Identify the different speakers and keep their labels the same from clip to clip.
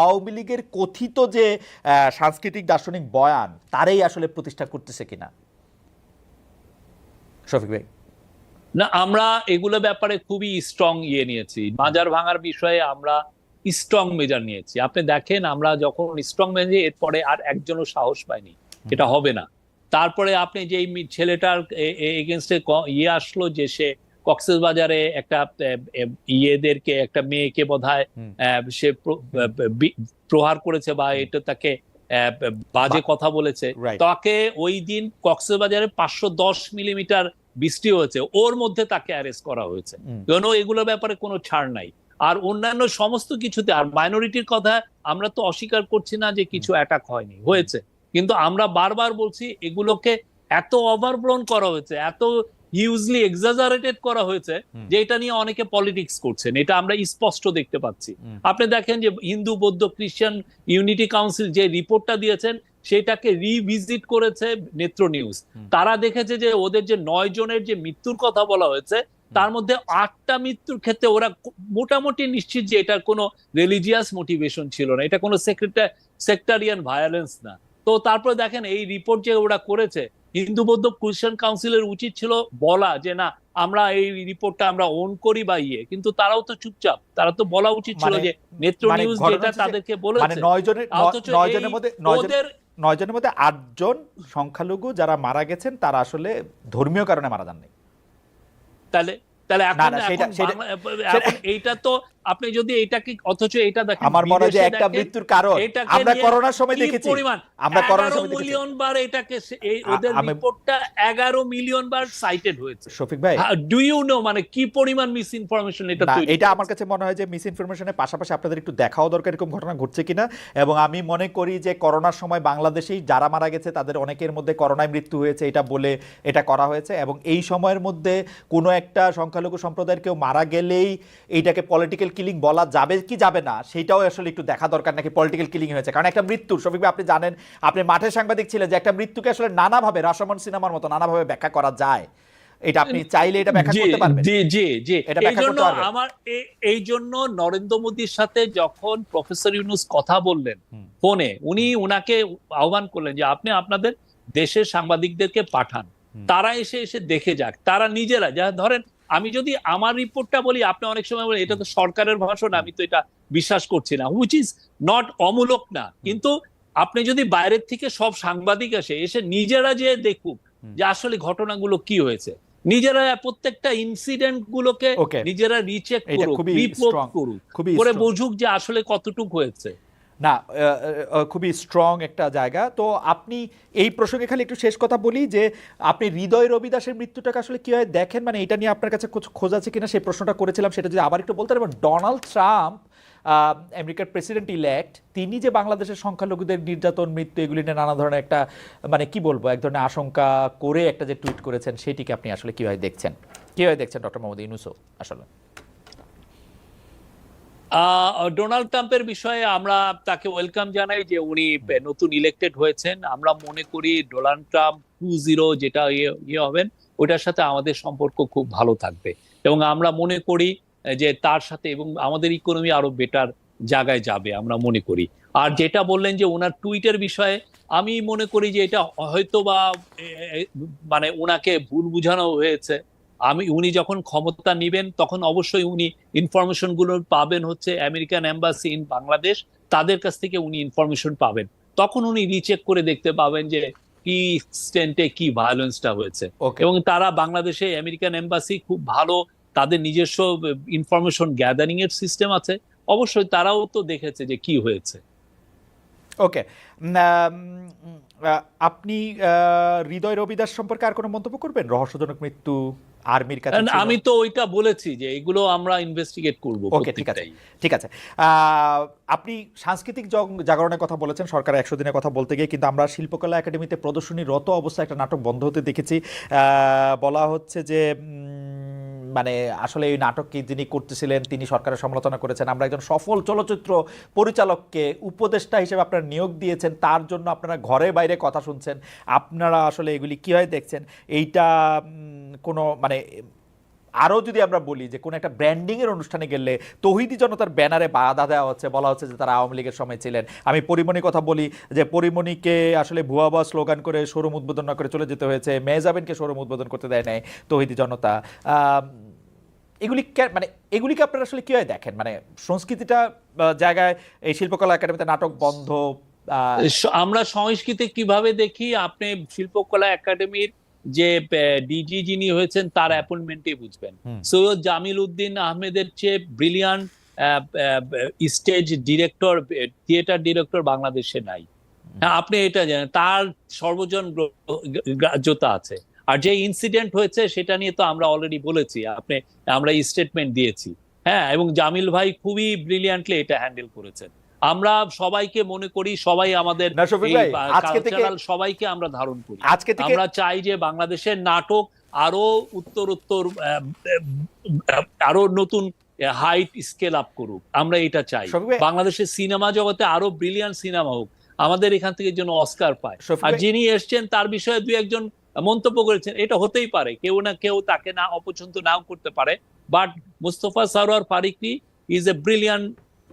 Speaker 1: আওয়ামী লীগের কথিত যে সাংস্কৃতিক দার্শনিক বয়ান, তারই আসলে প্রতিষ্ঠা করতেছে কিনা? শফিক ভাই।
Speaker 2: না, আমরা এগুলো ব্যাপারে খুবই স্ট্রং ইয়ে নিয়েছি। বাজার ভাঙার বিষয়ে আমরা স্ট্রং মেজার নিয়েছি। আপনি দেখেন, আমরা যখন স্ট্রং মেজার এরপরে আর একজনও সাহস পাইনি। এটা হবে না। তারপরে আপনি যে ছেলেটার এগেনস্টে ইয়ে আসলো যে সে কক্সেস বাজারে একটা ইয়েদেরকে একটা মেয়েকে বোধহয়
Speaker 1: হুম।
Speaker 2: আহ, সে প্রহার করেছে বা এটা তাকে বাজে কথা বলেছে। তাকে ওই দিন কক্সবাজারে পাঁচশো দশ মিলিমিটার বৃষ্টি হয়েছে। ওর মধ্যে তাকে অ্যারেস্ট করা হয়েছে। কেন এগুলোর ব্যাপারে কোনো ছাড় নাই। আর অন্যান্য সমস্ত কিছুতে আর মাইনরিটির কথা আমরা তো অস্বীকার করছি না যে কিছু অ্যাটাক হয়নি হয়েছে। কিন্তু আমরা বারবার বলছি এগুলোকে এত ওভারব্লোন করা হয়েছে এত হিউজলি এক্সাজারেটেড করা হয়েছে যে এটা নিয়ে অনেকে পলিটিক্স করছেন। এটা আমরা স্পষ্ট দেখতে পাচ্ছি। আপনি দেখেন যে হিন্দু বৌদ্ধ খ্রিস্টান ইউনিটি কাউন্সিল যে রিপোর্টটা দিয়েছেন সেটাকে রিভিজিট করেছে নেত্র নিউজ তারা দেখেছে যে ওদের যে নয় জনের যে মৃত্যুর কথা বলা হয়েছে তার মধ্যে আটটা মৃত্যুর ক্ষেত্রে ওরা মোটামুটি নিশ্চিত যে এটার কোনো রিলিজিয়াস মোটিভেশন ছিল না। এটা কোনো সেক্রেটার সেক্টারিয়ান ভায়োলেন্স না। তো তারপরে দেখেন এই রিপোর্ট যে ওরা করেছে হিন্দু বৌদ্ধ খ্রিস্টান কাউন্সিলের উচিত ছিল বলা যে না আমরা এই রিপোর্টটা আমরা ওন করি বা ইয়ে। কিন্তু তারাও তো চুপচাপ তারা তো বলা উচিত ছিল
Speaker 1: মানে-
Speaker 2: যে নেত্র
Speaker 1: মানে
Speaker 2: নিউজ যেটা তাদেরকে
Speaker 1: মানে
Speaker 2: বলেছে
Speaker 1: নয় জনের ন- নয় জনের মধ্যে নয় জনের মধ্যে আটজন সংখ্যালঘু যারা মারা গেছেন তারা আসলে ধর্মীয় কারণে মারা যাননি।
Speaker 2: তাহলে তাহলে এখন এইটা তো আপনি যদি এটাকে অথচ এটা দেখেন
Speaker 1: আমার মনে হয় যে একটা মৃত্যুর কারণ। আমরা করোনার সময় দেখেছি। আমরা করোনার সময় দেখেছি।
Speaker 2: মিলিয়ন বার এটাকে এই ওদের রিপোর্টটা এগারো মিলিয়ন বার সাইটেড হয়েছে।
Speaker 1: শফিক ভাই
Speaker 2: ডু ইউ নো মানে কি পরিমাণ মিস ইনফরমেশন এটা তৈরি
Speaker 1: এটা আমার কাছে মনে হয় যে মিস ইনফরমেশনের পাশাপাশি আপনাদের একটু দেখাও দরকার এরকম ঘটনা ঘটছে কিনা। এবং আমি মনে করি যে করোনার সময় বাংলাদেশেই যারা মারা গেছে তাদের অনেকের মধ্যে করোনায় মৃত্যু হয়েছে এটা বলে এটা করা হয়েছে। এবং এই সময়ের মধ্যে কোনো একটা সংখ্যালঘু সম্প্রদায়ের কেউ মারা গেলেই এইটাকে পলিটিক্যাল কিলিং বলা যাবে কি যাবে না সেটাও আসলে একটু দেখা দরকার নাকি পলিটিক্যাল কিলিং হয়েছে। কারণ একটা মৃত্যু শফিক আপনি জানেন আপনি মাঠের সাংবাদিক ছিলেন যে একটা মৃত্যুকে আসলে নানাভাবে রাশমন সিনেমার মতো নানাভাবে ব্যাখ্যা করা যায়। এটা আপনি চাইলে এটা ব্যাখ্যা করতে পারবেন।
Speaker 2: জি জি জি।
Speaker 1: এটা ব্যাখ্যা করতে পারবেন।
Speaker 2: আমার এই জন্য নরেন্দ্র মোদীর সাথে যখন প্রফেসর ইউনুস কথা বললেন ফোনে উনি উনাকে আহ্বান করলেন যে আপনি আপনাদের দেশের সাংবাদিকদেরকে পাঠান। তারা এসে এসে দেখে যাক। তারা নিজেরা যা ধরেন আমি যদি আমার রিপোর্টটা বলি আপনি অনেক সময় বলেন এটা তো সরকারের ভাষণ আমি তো এটা বিশ্বাস করছি না হুইচ ইজ নট অমূলক না। কিন্তু আপনি যদি বাইরের থেকে সব সাংবাদিক আসে এসে নিজেরা যে দেখুক যে আসলে ঘটনাগুলো কি হয়েছে নিজেরা প্রত্যেকটা ইনসিডেন্ট গুলোকে. নিজেরা রিচেক করুক রিপোর্ট করুক করে বুঝুক যে আসলে কতটুক হয়েছে।
Speaker 1: না খুবই স্ট্রং একটা জায়গা। তো আপনি এই প্রসঙ্গে খালি একটু শেষ কথা বলি যে, আপনি হৃদয় রবিদাসের মৃত্যুটাকে আসলে কীভাবে দেখেন? মানে এটা নিয়ে আপনার কাছে খোঁজ আছে কিনা? সেই প্রশ্নটা করেছিলাম। সেটা যদি আবার একটু বলতে পারবেন ডোনাল্ড ট্রাম্প আমেরিকার প্রেসিডেন্ট ইলেক্ট তিনি যে বাংলাদেশের সংখ্যালঘুদের নির্যাতন, মৃত্যু, এগুলি নিয়ে নানা ধরনের একটা মানে কি বলব, এক ধরনের আশঙ্কা করে একটা যে টুইট করেছেন, সেটিকে আপনি আসলে কীভাবে দেখছেন? কীভাবে দেখছেন ডক্টর মোহাম্মদ ইউনুসও আসলে?
Speaker 2: ডোনাল্ড ট্রাম্পের বিষয়ে আমরা তাকে ওয়েলকাম জানাই যে উনি নতুন ইলেক্টেড হয়েছেন। আমরা মনে করি ডোনাল্ড ট্রাম্প টু জিরো যেটা ইয়ে ইয়ে হবেন ওটার সাথে আমাদের সম্পর্ক খুব ভালো থাকবে। এবং আমরা মনে করি যে তার সাথে এবং আমাদের ইকোনমি আরও বেটার জায়গায় যাবে, আমরা মনে করি। আর যেটা বললেন যে ওনার টুইটের বিষয়ে, আমি মনে করি যে এটা হয়তো বা মানে ওনাকে ভুল বোঝানো হয়েছে। আমি উনি যখন ক্ষমতা নিবেন তখন অবশ্যই উনি ইনফরমেশনগুলো পাবেন হচ্ছে আমেরিকান এম্বাসি ইন বাংলাদেশ তাদের কাছ থেকে উনি ইনফরমেশন পাবেন। তখন উনি রিচেক করে দেখতে পাবেন যে কি এক্সটেন্টে কি ভায়োলেন্সটা হয়েছে।
Speaker 1: ওকে
Speaker 2: এবং তারা বাংলাদেশে আমেরিকান এম্বাসি খুব ভালো তাদের নিজস্ব ইনফরমেশন গ্যাদারিং এর সিস্টেম আছে। অবশ্যই তারাও তো দেখেছে যে কি হয়েছে।
Speaker 1: ওকে আপনি হৃদয় রবিদাস সম্পর্কে আর কোনো মন্তব্য করবেন? রহস্যজনক মৃত্যু? আর্মির কাছে।
Speaker 2: আমি তো ওইটা বলেছি যে এগুলো আমরা ইনভেস্টিগেট করব
Speaker 1: ওকে ঠিক আছে। ঠিক আছে। আহ, আপনি সাংস্কৃতিক জাগরণের কথা বলেছেন সরকার একশো দিনের কথা বলতে গিয়ে কিন্তু আমরা শিল্পকলা একাডেমিতে প্রদর্শনীরত অবস্থায় একটা নাটক বন্ধ হতে দেখেছি। আহ, বলা হচ্ছে যে মানে আসলে এই নাটককে যিনি করতেছিলেন, তিনি সরকারের সমালোচনা করেছেন, আমরা একজন সফল চলচ্চিত্র পরিচালককে উপদেষ্টা হিসেবে আপনারা নিয়োগ দিয়েছেন, তার জন্য আপনারা ঘরে বাইরে কথা শুনছেন, আপনারা আসলে এগুলি কীভাবে দেখছেন? এইটা কোনো মানে আরও যদি আমরা বলি যে কোনো একটা ব্র্যান্ডিংয়ের অনুষ্ঠানে গেলে তহিদি জনতার ব্যানারে বাধা দেওয়া হচ্ছে, বলা হচ্ছে যে তারা আওয়ামী লীগের সময় ছিলেন। আমি পরিমণির কথা বলি যে পরিমণিকে আসলে ভুয়া ভুয়া স্লোগান করে শোরুম উদ্বোধন না করে চলে যেতে হয়েছে। মেহজাবিনকে শোরুম উদ্বোধন করতে দেয় নাই তহিদি জনতা। এগুলি মানে এগুলিকে আপনারা আসলে কীভাবে দেখেন? মানে সংস্কৃতিটা জায়গায় এই শিল্পকলা একাডেমিতে নাটক বন্ধ
Speaker 2: আমরা সংস্কৃতি কীভাবে দেখি? আপনি শিল্পকলা একাডেমির যে ডিজি যিনি হয়েছেন তার অ্যাপয়েন্টমেন্টে বুঝবেন। সৈয়দ জামিল উদ্দিন আহমেদের চেয়ে brilliant stage director theatre director বাংলাদেশে নাই। হ্যাঁ আপনি এটা জানেন তার সর্বজন গ্র- গ্রাহ্যতা আছে। আর যে ইনসিডেন্ট হয়েছে সেটা নিয়ে তো আমরা অলরেডি বলেছি আপনি আমরা স্টেটমেন্ট দিয়েছি। হ্যাঁ এবং জামিল ভাই খুবই ব্রিলিয়ান্টলি এটা হ্যান্ডেল করেছেন। আমরা সবাইকে মনে করি সবাই আমাদের সবাইকে আমরা ধারণ করি।
Speaker 1: আজকে
Speaker 2: আমরা চাই যে বাংলাদেশের নাটক আরও উত্তর উত্তর আরও নতুন হাইট স্কেল আপ করুক। আমরা এটা চাই। বাংলাদেশের সিনেমা জগতে আরও ব্রিলিয়ান সিনেমা হোক আমাদের এখান থেকে যেন অস্কার পায়। আর যিনি এসছেন তার বিষয়ে দুই একজন মন্তব্য করেছেন এটা হতেই পারে। কেউ না কেউ তাকে না অপছন্দ নাও করতে পারে। But Mustafa Sarwar Farooki is a brilliant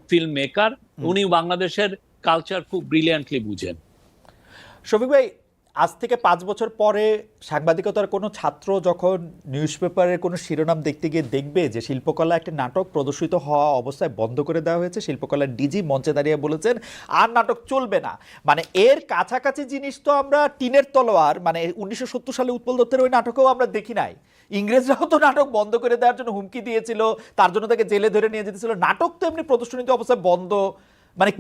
Speaker 2: film maker উনি বাংলাদেশের কালচার খুব ব্রিলিয়ান্টলি বুঝেন।
Speaker 1: শফিক ভাই আজ থেকে পাঁচ বছর পরে সাংবাদিকতার কোনো ছাত্র যখন নিউজ পেপারের কোনো শিরোনাম দেখতে গিয়ে দেখবে যে শিল্পকলা একটি নাটক প্রদর্শিত হওয়া অবস্থায় বন্ধ করে দেওয়া হয়েছে শিল্পকলার ডিজি মঞ্চে দাঁড়িয়ে বলেছেন আর নাটক চলবে না। মানে এর কাছাকাছি জিনিস তো আমরা টিনের তলোয়ার মানে উনিশশো সত্তর সালে উৎপল দত্তের ওই নাটকেও আমরা দেখি নাই। ইংরেজরাও তো নাটক বন্ধ করে দেওয়ার জন্য হুমকি দিয়েছিল তার জন্য তাকে জেলে ধরে নিয়ে যেতেছিল। নাটক তো এমনি প্রদর্শনীতে অবস্থায় বন্ধ। মানে?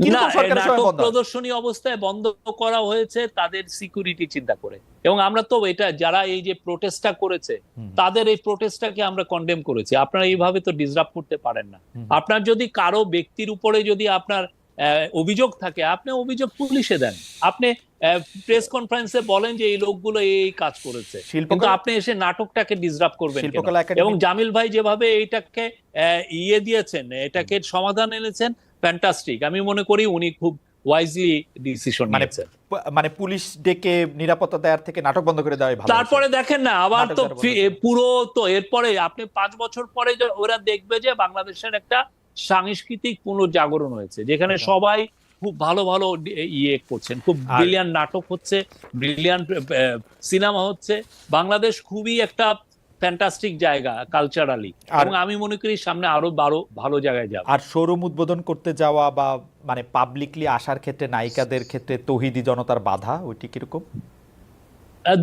Speaker 2: প্রদর্শনী অবস্থায় বন্ধ করা হয়েছে তাদের সিকিউরিটি চিন্তা করে। এবং আমরা তো এটা যারা এই যে প্রোটেস্টটা করেছে তাদের এই প্রোটেস্টটাকে আমরা কন্ডেম করেছি। আপনারা এইভাবে তো ডিসরাপ্ট করতে পারেন না। আপনার যদি কারও ব্যক্তির উপরে যদি আপনার অভিযোগ থাকে আপনি অভিযোগ পুলিশে দেন। আপনি প্রেস কনফারেন্সে বলেন যে এই লোকগুলো এই কাজ করেছে। কিন্তু আপনি এসে নাটকটাকে ডিসরাপ্ট করবেন এবং জামিল ভাই যেভাবে এইটাকে ইয়ে দিয়েছেন এটাকে সমাধান এনেছেন ফ্যান্টাস্টিক আমি মনে করি উনি খুব ওয়াইজলি ডিসিশন
Speaker 1: মানে
Speaker 2: নিয়েছেন।
Speaker 1: মানে পুলিশ ডেকে নিরাপত্তা দেওয়ার থেকে নাটক বন্ধ করে দেওয়াই ভালো।
Speaker 2: তারপরে দেখেন না আবার তো পুরো তো এরপরে আপনি পাঁচ বছর পরে ওরা দেখবে যে বাংলাদেশের একটা সাংস্কৃতিক পুনর্জাগরণ হয়েছে যেখানে
Speaker 1: আচ্ছা।
Speaker 2: সবাই খুব ভালো ভালো ইয়ে করছেন। খুব ব্রিলিয়ান নাটক হচ্ছে ব্রিলিয়ান সিনেমা হচ্ছে। বাংলাদেশ খুবই একটা ফ্যান্টাস্টিক জায়গা কালচারালি এবং আমি মনে করি সামনে আরও বারো ভালো জায়গায় যাবে।
Speaker 1: আর শোরুম উদ্বোধন করতে যাওয়া বা মানে পাবলিকলি আসার ক্ষেত্রে নায়িকাদের ক্ষেত্রে তহিদি জনতার বাধা ওইটি কীরকম?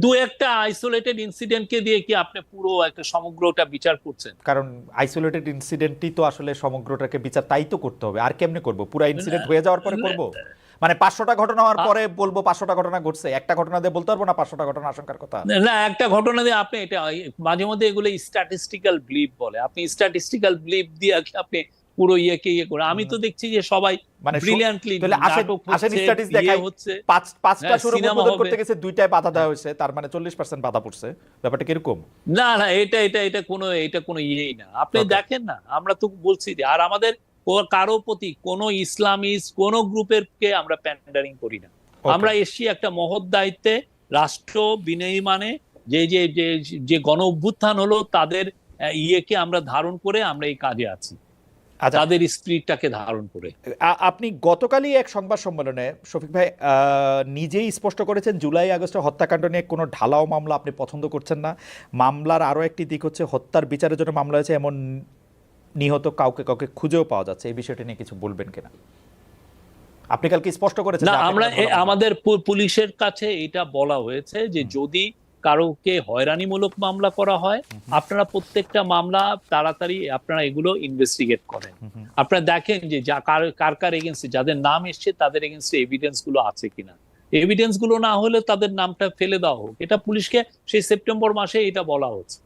Speaker 2: দু একটা আইসোলেটেড ইনসিডেন্টকে দিয়ে কি আপনি পুরো একটা সমগ্রটা বিচার করছেন?
Speaker 1: কারণ আইসোলেটেড ইনসিডেন্টই তো আসলে সমগ্রটাকে বিচার তাই তো করতে হবে। আর কেমনে করব? পুরা ইনসিডেন্ট হয়ে যাওয়ার পরে করব? মানে পাঁচশোটা ঘটনা হওয়ার পরে বলব পাঁচশোটা ঘটনা ঘটছে। একটা ঘটনা দিয়ে বলতে পারব না পাঁচশোটা ঘটনা আশঙ্কার কথা?
Speaker 2: না একটা ঘটনা দিয়ে আপনি এটা মাঝে মধ্যে এগুলো স্ট্যাটিস্টিক্যাল ব্লিপ বলে। আপনি স্ট্যাটিস্টিক্যাল ব্লিপ দিয়ে আপনি পুরো ইয়েকে ইয়ে করে। আমি তো দেখছি যে সবাই
Speaker 1: মানে
Speaker 2: ব্রিলিয়ান্টলি হচ্ছে ইয়ে
Speaker 1: পাঁচটা
Speaker 2: হ্যাঁ,
Speaker 1: উদ্বোধন
Speaker 2: হবে।
Speaker 1: করতে গেছে দুইটায় বাধা দেওয়া হয়েছে তার মানে চল্লিশ পার্সেন্ট বাধা পড়ছে। ব্যাপারটা কীরকম?
Speaker 2: না না এটা এটা এটা কোনো এটা কোনো ইয়েই না। আপনি দেখেন না আমরা তো বলছি যে আর আমাদের কারও প্রতি কোন ইসলামিস্ট কোন গ্রুপের কে আমরা প্যান্ডারিং করি না। আমরা এসছি একটা মহৎ দায়িত্বে রাষ্ট্র বিনির্মাণে যে যে যে যে গণ অভ্যুত্থান হলো তাদের ইয়েকে আমরা ধারণ করে আমরা এই কাজে আছি। তাদের স্পিরিটটাকে ধারণ করে।
Speaker 1: আপনি গতকালই এক সংবাদ সম্মেলনে শফিক ভাই নিজেই স্পষ্ট করেছেন জুলাই আগস্টে হত্যাকাণ্ড নিয়ে কোনো ঢালাও মামলা আপনি পছন্দ করছেন না। মামলার আরও একটি দিক হচ্ছে হত্যার বিচারের জন্য মামলা হয়েছে এমন নিহত কাউকে কাউকে খুঁজেও পাওয়া যাচ্ছে। এই বিষয়টি নিয়ে কিছু বলবেন কিনা? আপনি কালকে স্পষ্ট করেছেন
Speaker 2: না আমরা আমাদের পুলিশের কাছে এটা বলা হয়েছে যে যদি কারোকে হয়রানিমূলক মামলা করা হয় আপনারা প্রত্যেকটা মামলা তাড়াতাড়ি আপনারা এগুলো ইনভেস্টিগেট করেন। আপনারা দেখেন যে যা কার কার কার এগেনস্টে যাদের নাম এসছে তাদের এগেনস্টে এভিডেন্সগুলো আছে কিনা। এভিডেন্সগুলো না হলে তাদের নামটা ফেলে দেওয়া হোক। এটা পুলিশকে সেই সেপ্টেম্বর মাসে এটা বলা হচ্ছে।